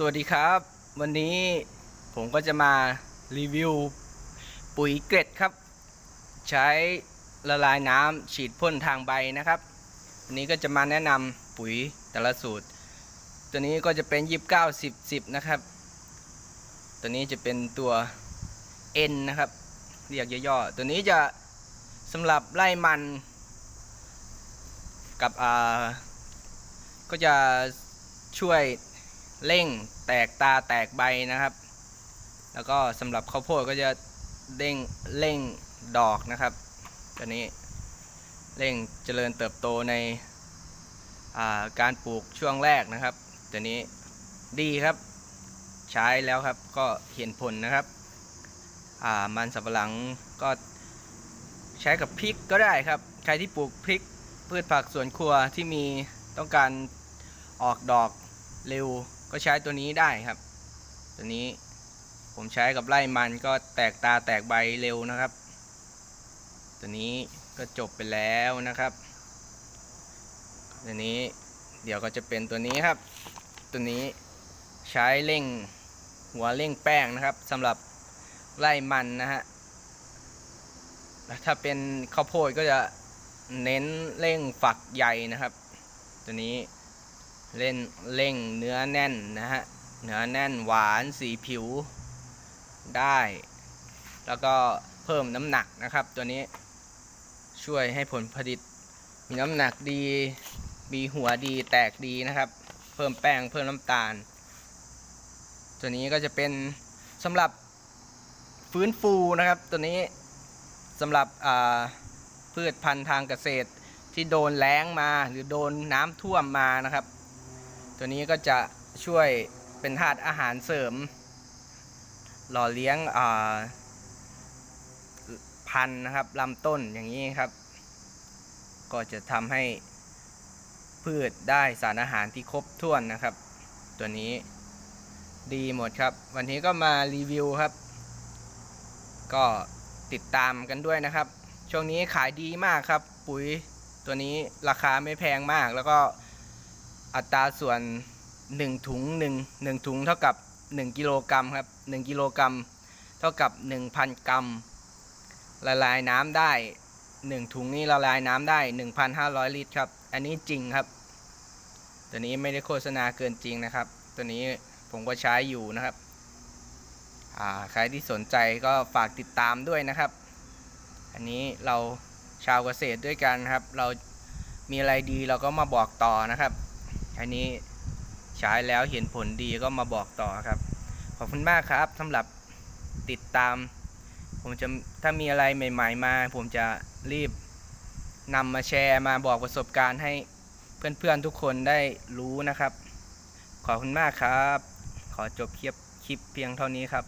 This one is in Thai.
สวัสดีครับ วันนี้ผมก็จะมารีวิว ปุ๋ยเกล็ดครับ ใช้ละลายน้ำฉีดพ่นทางใบนะครับ วันนี้ก็จะมาแนะนำปุ๋ยแต่ละสูตร ตัวนี้ก็จะเป็น 29 10 10 นะครับ ตัวนี้จะเป็นตัว N นะครับ เรียกย่อๆตัวนี้จะสำหรับไล่มัน กับอ่าก็จะช่วย เร่งแตกตาแตกใบนะครับ แล้วก็สำหรับข้าวโพดก็จะเร่งเร่งดอกนะครับตัวนี้เร่งเจริญเติบโตในาการปลูกช่วงแรกนะครับตัวนี้ดีครับ ใช้แล้วครับก็เห็นผลนะครับมันสับปะหลังก็ใช้กับพริกก็ได้ครับ ใครที่ปลูกพริกพืชผักสวนครัวที่มีต้องการออกดอกเร็ว ก็ใช้ตัวนี้ได้ครับ ตัวนี้ผมใช้กับไร่มันก็แตกตาแตกใบเร็วนะครับ ตัวนี้ก็จบไปแล้วนะครับ ตัวนี้เดี๋ยวก็จะเป็นตัวนี้ครับ ตัวนี้ใช้เร่งหัวเร่งแป้งนะครับสำหรับไร่มันนะฮะแล้วถ้าเป็นข้าวโพดก็จะเน้นเร่งฝักใหญ่นะครับ ตัวนี้ เล่นเร่งเนื้อแน่นนะฮะเนื้อแน่นหวานสีผิวได้ แล้วก็เพิ่มน้ำหนักนะครับ ตัวนี้ช่วยให้ผลผลิต มีน้ำหนักดี มีหัวดีแตกดีนะครับ เพิ่มแป้งเพิ่มน้ำตาล ตัวนี้ก็จะเป็นสำหรับฟื้นฟูนะครับ ตัวนี้สำหรับพืชพันธุ์ทางเกษตรที่โดนแล้งมาหรือโดนน้ำท่วมมานะครับ ตัวนี้ก็จะช่วยเป็นธาตุอาหารเสริม หล่อเลี้ยงพันธุ์นะครับลำต้นอย่างนี้ครับ ก็จะทำให้พืชได้สารอาหารที่ครบถ้วนนะครับ ตัวนี้ดีหมดครับ วันนี้ก็มารีวิวครับ ก็ติดตามกันด้วยนะครับ ช่วงนี้ขายดีมากครับ ปุ๋ยตัวนี้ราคาไม่แพงมากแล้วก็ อัตราส่วน 1 ถุง 1 1 ถุงเท่ากับ 1 กิโลกรัมครับ 1 กิโลกรัม เท่ากับ 1,000 กรัม ละลายน้ำได้ 1 ถุงนี้ละลายน้ำได้ 1,500 ลิตรครับ อันนี้จริงครับ ตัวนี้ไม่ได้โฆษณาเกินจริงนะครับ ตัวนี้ผมก็ใช้อยู่นะครับใครที่สนใจก็ฝากติดตามด้วยนะครับ อันนี้เราชาวเกษตรด้วยกันครับ เรามีอะไรดีเราก็มาบอกต่อนะครับ อันนี้ใช้แล้วเห็นผลดีก็มาบอกต่อครับ ขอบคุณมากครับสำหรับติดตาม ผมจะถ้ามีอะไรใหม่ ๆ มา ผมจะรีบนำมาแชร์มาบอกประสบการณ์ให้เพื่อนๆทุกคนได้รู้นะครับ ขอบคุณมากครับ ขอจบคลิปคลิปเพียงเท่านี้ครับ